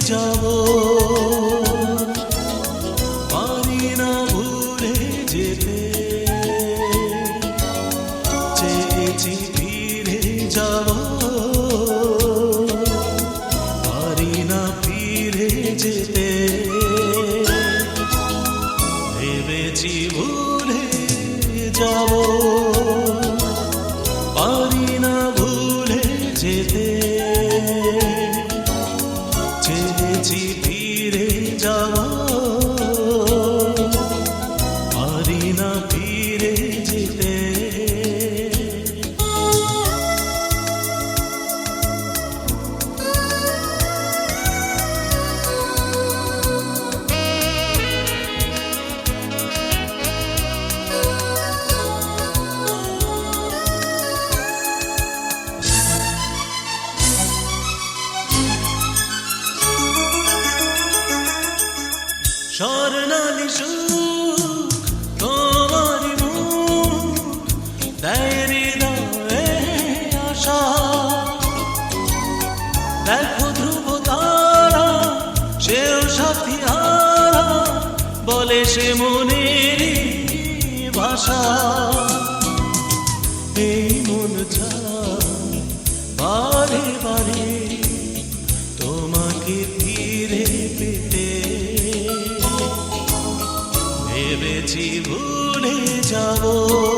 যাব। পারি না ভুলে যেতে। চেয়েছি ফিরে যাব। পারি না ফিরে যেতে। ভেবেছি ভুলে যাব। স্বর্ণালী সুখ তোমারি মুখ। হৃদয়ে আশা। দেখো ধ্রুব তারা, সেও সাথী হারা, বলে সে মনের ভাষা। এই মন চায় ভেবেছি ভুলে যাব।